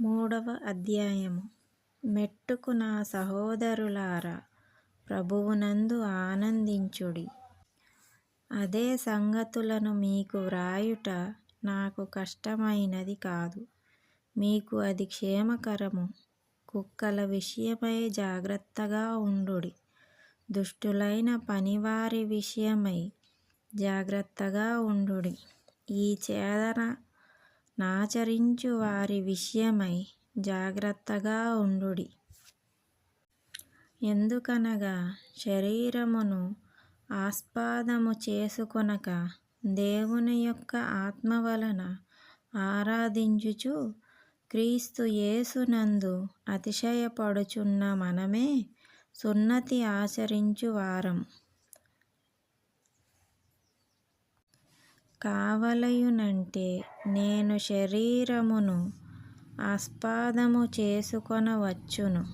మూడవ అధ్యాయము. మెట్టుకు నా సహోదరులారా ప్రభువునందు ఆనందించుడి. అదే సంగతులను మీకు వ్రాయుట నాకు కష్టమైనది కాదు. మీకు అది క్షేమకరము. కుక్కల విషయమై జాగ్రత్తగా ఉండుడి. దుష్టులైన పనివారి విషయమై జాగ్రత్తగా ఉండుడి. ఈ చేదన నాచరించు వారి విషయమై జాగ్రత్తగా ఉండుడి. ఎందుకనగా శరీరమును ఆస్పాదము చేసుకొనక దేవుని యొక్క ఆత్మ వలన ఆరాధించుచు క్రీస్తు యేసునందు అతిశయపడుచున్న మనమే సున్నతి ఆచరించు వారం కావలయునంటే నేను శరీరమును ఆస్పదము చేసుకొనవచ్చును.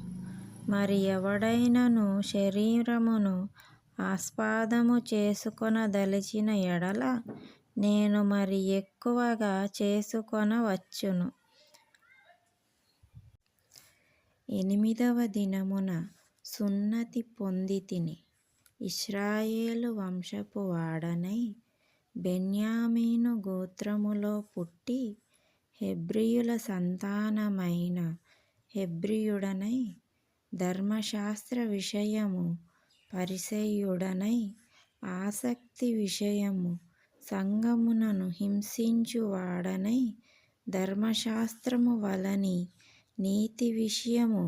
మరి ఎవడైనను శరీరమును ఆస్పదము చేసుకొనదలిచిన ఎడల నేను మరి ఎక్కువగా చేసుకొనవచ్చును. ఎనిమిదవ దినమున సున్నతి పొందితిని. ఇశ్రాయేలు వంశపు వాడనై బెన్యామీను గోత్రములో పుట్టి హెబ్రీయుల సంతానమైన హెబ్రీయుడనై ధర్మశాస్త్ర విషయము పరిసయ్యుడనై ఆసక్తి విషయము సంగమునను హింసించువాడనై ధర్మశాస్త్రము వలని నీతి విషయము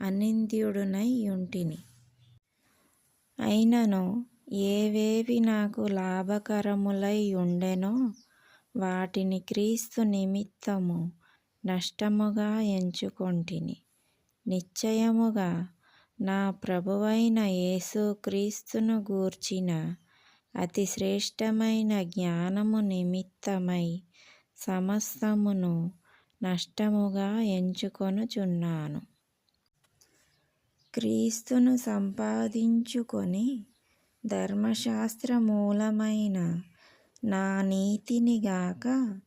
అనింద్యుడునై యుంటిని అయినను ఏవేవి నాకు లాభకరములై ఉండెనో వాటిని క్రీస్తు నిమిత్తము నష్టముగా ఎంచుకొంటిని. నిశ్చయముగా నా ప్రభువైన యేసు క్రీస్తును గూర్చిన అతి శ్రేష్టమైన జ్ఞానము నిమిత్తమై సమస్తమును నష్టముగా ఎంచుకొనుచున్నాను. క్రీస్తును సంపాదించుకొని ధర్మశాస్త్ర మూలమైన నా నీతిని గాక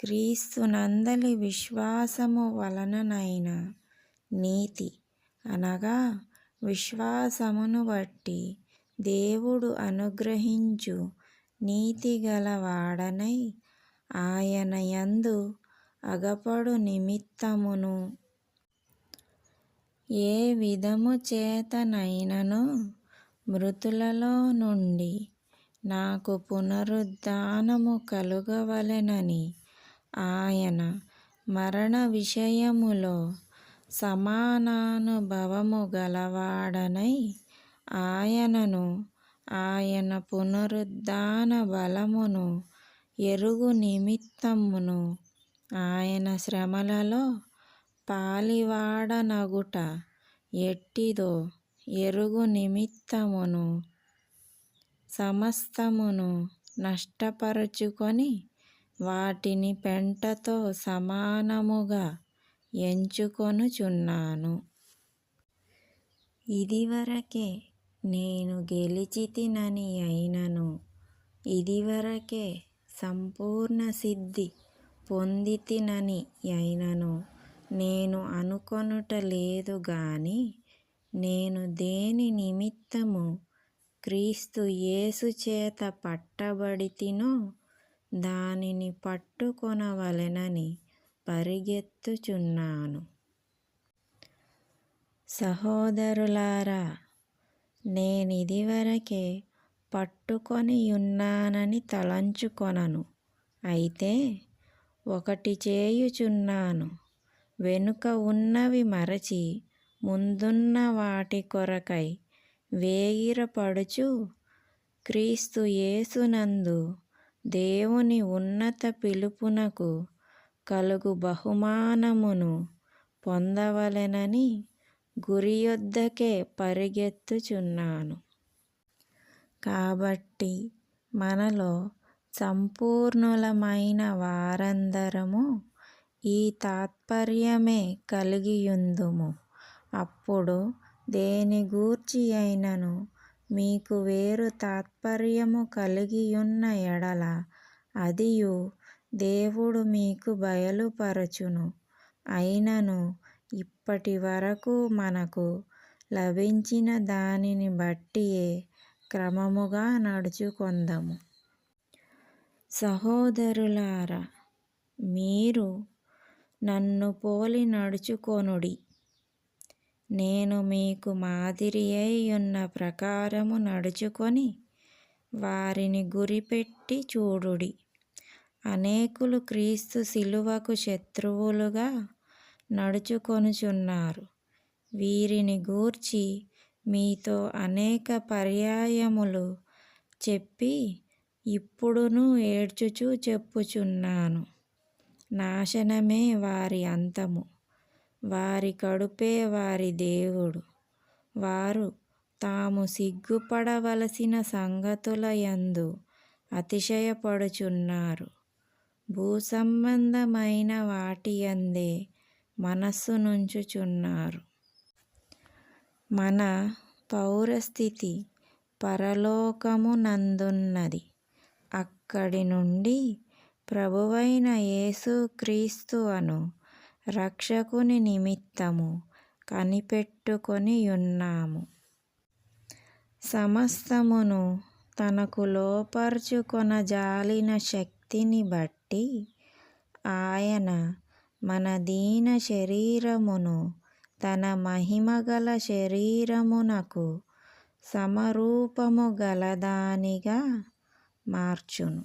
క్రీస్తునందలి విశ్వాసము వలననైన నీతి అనగా విశ్వాసమును బట్టి దేవుడు అనుగ్రహించు నీతి వాడనై ఆయన యందు అగపడు నిమిత్తమును. ఏ విధము చేతనైనను మృతులలో నుండి నాకు పునరుద్ధానము కలుగవలెనని ఆయన మరణ విషయములో సమానానుభవము గలవాడనై ఆయనను ఆయన పునరుద్ధాన బలమును ఎరుగు నిమిత్తమును ఆయన శ్రమలలో పాలివాడనగుట ఎట్టిదో ఎరుగు నిమిత్తమును సమస్తమును నష్టపరుచుకొని వాటిని పెంటతో సమానముగా ఎంచుకొనుచున్నాను. ఇదివరకే నేను గెలిచితినని అయినను ఇదివరకే సంపూర్ణ సిద్ధి పొందితినని అయినను నేను అనుకొనుట లేదు గాని నేను దేని నిమిత్తము క్రీస్తు యేసు చేత పట్టబడితినో దానిని పట్టుకొనవలెనని పరిగెత్తుచున్నాను. సహోదరులారా నేనిదివరకే పట్టుకొనియున్నానని తలంచుకొనను. అయితే ఒకటి చేయుచున్నాను. వెనుక ఉన్నవి మరచి ముందున్న వాటి కొరకై వేగిరపడుచు క్రీస్తు యేసునందు దేవుని ఉన్నత పిలుపునకు కలుగు బహుమానమును పొందవలెనని గురియొద్దకే పరిగెత్తుచున్నాను. కాబట్టి మనలో సంపూర్ణులమైన వారందరము ఈ తాత్పర్యమే కలిగియుందుము. అప్పుడు దేని గూర్చి అయినను మీకు వేరు తాత్పర్యము కలిగియున్న ఎడల అదియు దేవుడు మీకు బయలుపరచును. అయినను ఇప్పటి వరకు మనకు లభించిన దానిని బట్టియే క్రమముగా నడుచుకొందము. సహోదరులారా మీరు నన్ను పోలి నడుచుకొనుడి. నేను మీకు మాదిరి అయి ఉన్న ప్రకారము నడుచుకొని వారిని గురిపెట్టి చూడుడి. అనేకులు క్రీస్తు శిలువకు శత్రువులుగా నడుచుకొనుచున్నారు. వీరిని గూర్చి మీతో అనేక పర్యాయములు చెప్పి ఇప్పుడును ఏడ్చుచూ చెప్పుచున్నాను. నాశనమే వారి అంతము. వారి కడుపే వారి దేవుడు. వారు తాము సిగ్గుపడవలసిన సంగతుల యందు అతిశయపడుచున్నారు. భూసంబంధమైన వాటియందే మనస్సు నుంచుచున్నారు. మన పౌరస్థితి పరలోకమునందున్నది. అక్కడి నుండి ప్రభువైన యేసుక్రీస్తు అను రక్షకుని నిమిత్తము కనిపెట్టుకొని ఉన్నాము. సమస్తమును తనకు లోపర్చుకొనజాలిన శక్తిని బట్టి ఆయన మన దీన శరీరమును తన మహిమగల శరీరమునకు సమరూపము గలదానిగా మార్చును.